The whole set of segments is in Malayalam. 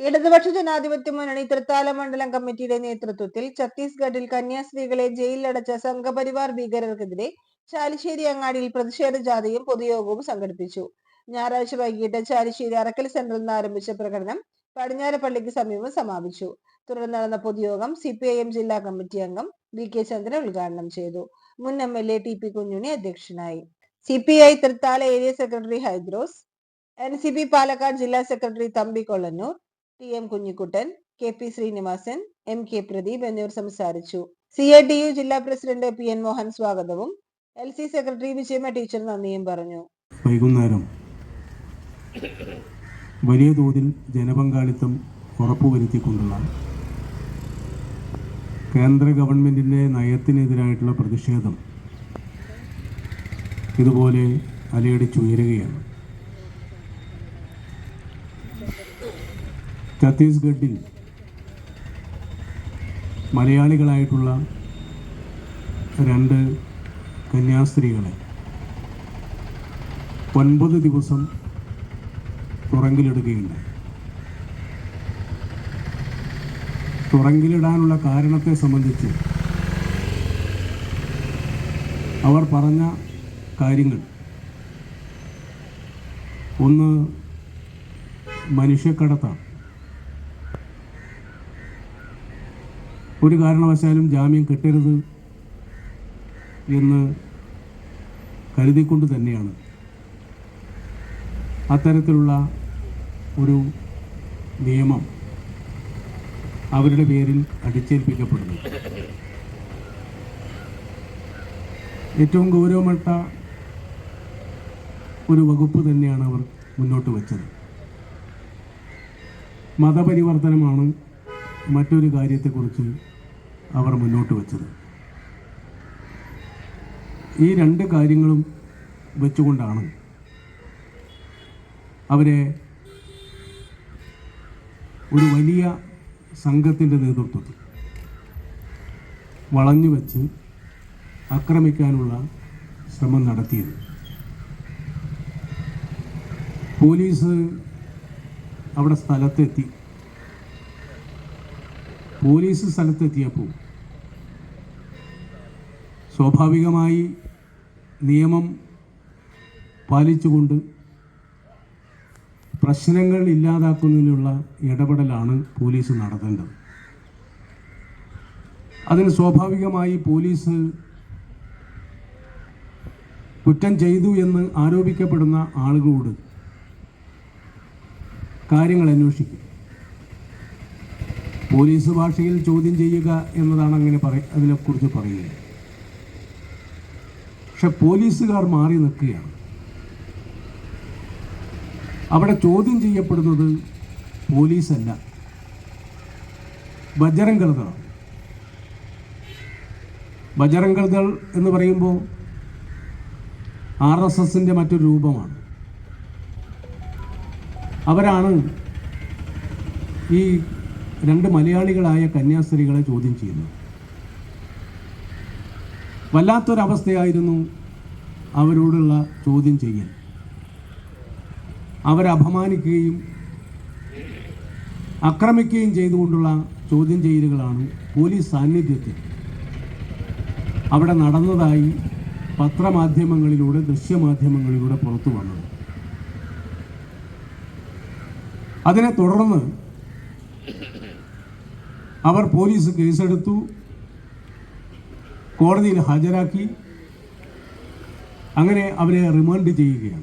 ഇടതുപക്ഷ ജനാധിപത്യ മുന്നണി തൃത്താല മണ്ഡലം കമ്മിറ്റിയുടെ നേതൃത്വത്തിൽ ഛത്തീസ്ഗഡിൽ കന്യാസ്ത്രീകളെ ജയിലിലടച്ച സംഘപരിവാർ ഭീകരർക്കെതിരെ ചാലിശ്ശേരി അങ്ങാടിയിൽ പ്രതിഷേധ ജാഥയും പൊതുയോഗവും സംഘടിപ്പിച്ചു. ഞായറാഴ്ച വൈകിട്ട് ചാലിശ്ശേരി അറക്കൽ സെന്ററിൽ നിന്ന് ആരംഭിച്ച പ്രകടനം പടിഞ്ഞാറപ്പള്ളിക്ക് സമീപം സമാപിച്ചു. തുടർന്ന് നടന്ന പൊതുയോഗം സി പി ഐ എം ജില്ലാ കമ്മിറ്റി അംഗം വി കെ ചന്ദ്രൻ ഉദ്ഘാടനം ചെയ്തു. മുൻ M L A T P Kunhunni അധ്യക്ഷനായി. C P I Thrithala area secretary Hydros N C P Palakkad ജില്ലാ secretary Thampi Kollannur T M Kunhikuttan K P Sreenivasan M K Pradeep എന്നിവർ സംസാരിച്ചു. സി ഐ ടി യു ജില്ലാ പ്രസിഡന്റ് പി എൻ മോഹൻ സ്വാഗതവും L C secretary Vijayamma teacher നന്ദിയും പറഞ്ഞു. വൈകുന്നേരം. വലിയ തോതിൽ ജനപങ്കാളിത്തം ഉറപ്പുവരുത്തിക്കൊണ്ടുള്ള കേന്ദ്ര ഗവൺമെന്റിന്റെ നയത്തിനെതിരായിട്ടുള്ള പ്രതിഷേധം ഇതുപോലെ അലയടിച്ചുയരുകയാണ്. ഛത്തീസ്ഗഡിൽ മലയാളികളായിട്ടുള്ള രണ്ട് കന്യാസ്ത്രീകളെ ഒൻപത് ദിവസം തുറങ്കിലിടുകയുണ്ട് തുറങ്കിലിടാനുള്ള കാരണത്തെ സംബന്ധിച്ച് അവർ പറഞ്ഞ കാര്യങ്ങൾ. ഒന്ന് മനുഷ്യക്കടത്താണ്. ഒരു കാരണവശാലും ജാമ്യം കിട്ടരുത് എന്ന് കരുതിക്കൊണ്ട് തന്നെയാണ്. അത്തരത്തിലുള്ള ഒരു നിയമം അവരുടെ പേരിൽ അടിച്ചേൽപ്പിക്കപ്പെടുന്നു. ഏറ്റവും ഗൗരവപ്പെട്ട ഒരു വകുപ്പ് തന്നെയാണ് അവർ മുന്നോട്ട് വച്ചത്. മതപരിവർത്തനമാണ് മറ്റൊരു കാര്യത്തെക്കുറിച്ച് അവർ മുന്നോട്ട് വച്ചത്. ഈ രണ്ട് കാര്യങ്ങളും വെച്ചുകൊണ്ടാണ് അവരെ ഒരു വലിയ സംഘത്തിന്റെ നേതൃത്വത്തിൽ വളഞ്ഞു വെച്ച് ആക്രമിക്കാനുള്ള ശ്രമം നടത്തിയത്. പോലീസ് അവിടെ സ്ഥലത്തെത്തി. പോലീസ് സ്ഥലത്തെത്തിയപ്പോൾ സ്വാഭാവികമായി നിയമം പാലിച്ചുകൊണ്ട് പ്രശ്നങ്ങൾ ഇല്ലാതാക്കുന്നതിനുള്ള ഇടപെടലാണ് പോലീസ് നടത്തേണ്ടത്. അതിന് സ്വാഭാവികമായി പോലീസ് കുറ്റം ചെയ്തു എന്ന് ആരോപിക്കപ്പെടുന്ന ആളുകളോട് കാര്യങ്ങൾ അന്വേഷിക്കും. പോലീസ് ഭാഷയിൽ ചോദ്യം ചെയ്യുക എന്നതാണ് അങ്ങനെ പറ അതിനെക്കുറിച്ച് പറയുന്നത്. പക്ഷെ പോലീസുകാർ മാറി നിൽക്കുകയാണ്. അവിടെ ചോദ്യം ചെയ്യപ്പെടുന്നത് പോലീസല്ല. ബജറംഗൾദളാണ് ബജറംഗൾ എന്ന് പറയുമ്പോൾ ആർ എസ് എസിന്റെ മറ്റൊരു രൂപമാണ്. അവരാണ് ഈ രണ്ട് മലയാളികളായ കന്യാസ്ത്രീകളെ ചോദ്യം ചെയ്യുന്നത്. വല്ലാത്തൊരവസ്ഥയായിരുന്നു അവരോടുള്ള ചോദ്യം ചെയ്യൽ. അവരെ അപമാനിക്കുകയും ആക്രമിക്കുകയും ചെയ്തുകൊണ്ടുള്ള ചോദ്യം ചെയ്യലുകളാണ് പോലീസ് സാന്നിധ്യത്തിൽ. അവിടെ നടന്നതായി പത്രമാധ്യമങ്ങളിലൂടെ ദൃശ്യമാധ്യമങ്ങളിലൂടെ പുറത്തു വന്നത്. അതിനെ തുടർന്ന് അവർ പോലീസ് കേസെടുത്തു. കോടതിയിൽ ഹാജരാക്കി അങ്ങനെ അവരെ റിമാൻഡ് ചെയ്യുകയാണ്.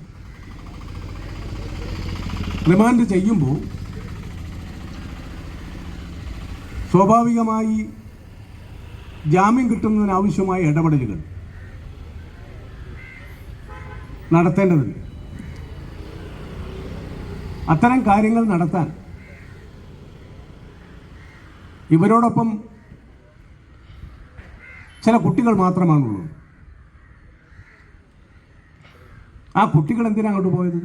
റിമാൻഡ് ചെയ്യുമ്പോൾ സ്വാഭാവികമായി ജാമ്യം കിട്ടുന്നതിനാവശ്യമായ ഇടപെടലുകൾ നടത്തേണ്ടതുണ്ട്. അത്തരം കാര്യങ്ങൾ നടത്താൻ ഇവരോടൊപ്പം ചില കുട്ടികൾ മാത്രമാണുള്ളത്. ആ കുട്ടികൾ എന്തിനാണ് അങ്ങോട്ട് പോയത്?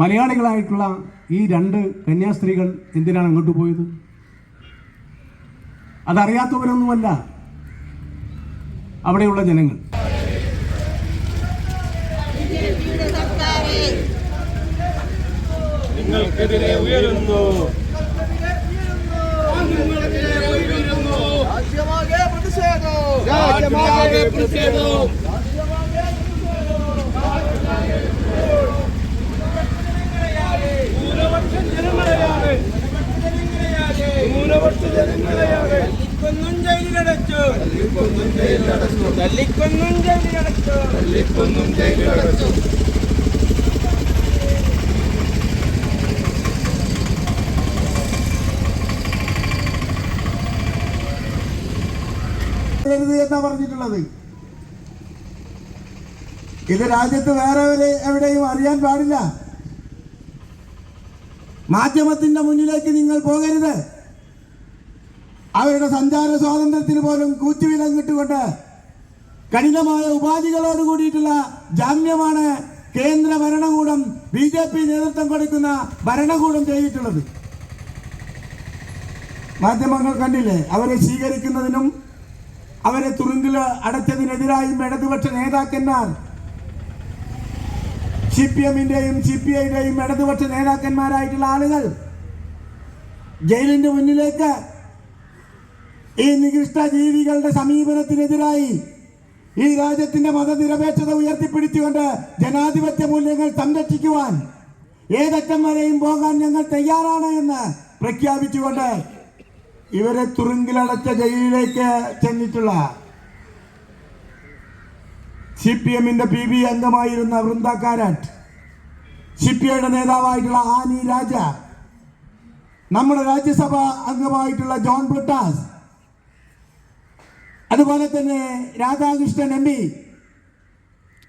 മലയാളികളായിട്ടുള്ള ഈ രണ്ട് കന്യാസ്ത്രീകൾ എന്തിനാണ് അങ്ങോട്ട് പോയത്? അതറിയാത്തവരൊന്നുമല്ല അവിടെയുള്ള ജനങ്ങൾ. ഉയരുന്നു. പ്രതിഷേധവും ന്യൂനപക്ഷ ജനങ്ങളെയാണ് തല്ലിക്കൊന്നും ജയിലിലടച്ചു തല്ലിക്കൊന്നും ജയിലിലടച്ചു തല്ലിക്കൊന്നും ജയിലിലടച്ചു എന്നാ പറഞ്ഞിട്ടുള്ളത്? ഇത് രാജ്യത്ത് വേറെ എവിടെയും അറിയാൻ പാടില്ല. മാധ്യമത്തിന്റെ മുന്നിലേക്ക് നിങ്ങൾ പോകരുത്. അവരുടെ സഞ്ചാര സ്വാതന്ത്ര്യത്തിന് പോലും കൂച്ചുവിലങ്ങിട്ടുകൊണ്ട് കഠിനമായ ഉപാധികളോട് കൂടിയിട്ടുള്ള ജാമ്യമാണ് കേന്ദ്ര ഭരണകൂടം ബി ജെ പി നേതൃത്വം കൊടുക്കുന്ന ഭരണകൂടം ചെയ്തിട്ടുള്ളത്. മാധ്യമങ്ങൾ കണ്ടില്ലേ? അവരെ സ്വീകരിക്കുന്നതിനും അവരെ തുറുങ്കിൽ അടച്ചതിനെതിരായും ഇടതുപക്ഷ നേതാക്കന്മാർ സി പി എമ്മിന്റെയും സി പി ഐയുടെയും ഇടതുപക്ഷ നേതാക്കന്മാരായിട്ടുള്ള ആളുകൾ ജയിലിന്റെ മുന്നിലേക്ക് ഈ നികൃഷ്ട ജീവികളുടെ സമീപനത്തിനെതിരായി ഈ രാജ്യത്തിന്റെ മതനിരപേക്ഷത ഉയർത്തിപ്പിടിച്ചുകൊണ്ട് ജനാധിപത്യ മൂല്യങ്ങൾ സംരക്ഷിക്കുവാൻ ഏതറ്റം വരെയും പോകാൻ ഞങ്ങൾ തയ്യാറാണ് എന്ന് പ്രഖ്യാപിച്ചുകൊണ്ട് ഇവരെ തുറുങ്കിലടച്ച ജയിലിലേക്ക് ചെന്നിട്ടുള്ള സി പി എമ്മിന്റെ പി ബി അംഗമായിരുന്ന വൃന്ദ കാരാട്ട് സി പി ഐയുടെ നേതാവായിട്ടുള്ള ആനി രാജ നമ്മുടെ രാജ്യസഭ അംഗമായിട്ടുള്ള ജോൺ ബ്രിട്ടാസ് അതുപോലെ തന്നെ രാധാകൃഷ്ണൻ എം പി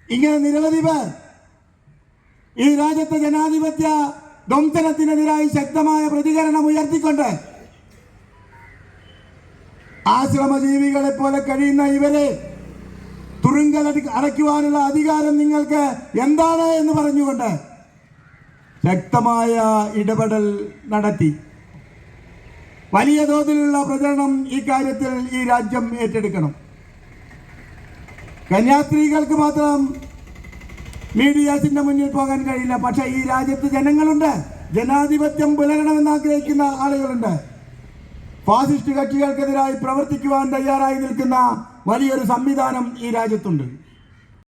ഇങ്ങനെ നിരവധി പേർ ഈ രാജ്യത്തെ ജനാധിപത്യ ദ്വംസനത്തിനെതിരായി ശക്തമായ പ്രതികരണം ഉയർത്തിക്കൊണ്ട് ആശ്രമജീവികളെ പോലെ കഴിയുന്ന ഇവരെ തുറുങ്കലടി അടയ്ക്കുവാനുള്ള അധികാരം നിങ്ങൾക്ക് എന്താണ് എന്ന് പറഞ്ഞുകൊണ്ട് ശക്തമായ ഇടപെടൽ നടത്തി. വലിയ തോതിലുള്ള പ്രചരണം കാര്യത്തിൽ ഈ രാജ്യം ഏറ്റെടുക്കണം. കന്യാസ്ത്രീകൾക്ക് മാത്രം മീഡിയാസിന്റെ മുന്നിൽ പോകാൻ കഴിയില്ല. പക്ഷേ ഈ രാജ്യത്ത് ജനങ്ങളുണ്ട്. ജനാധിപത്യം പുലരണമെന്ന് ആഗ്രഹിക്കുന്ന ആളുകളുണ്ട്. ഫാസിസ്റ്റ് കക്ഷികൾക്കെതിരായി പ്രവർത്തിക്കുവാൻ തയ്യാറായി നിൽക്കുന്ന വലിയൊരു സംവിധാനം ഈ രാജ്യത്തുണ്ട്.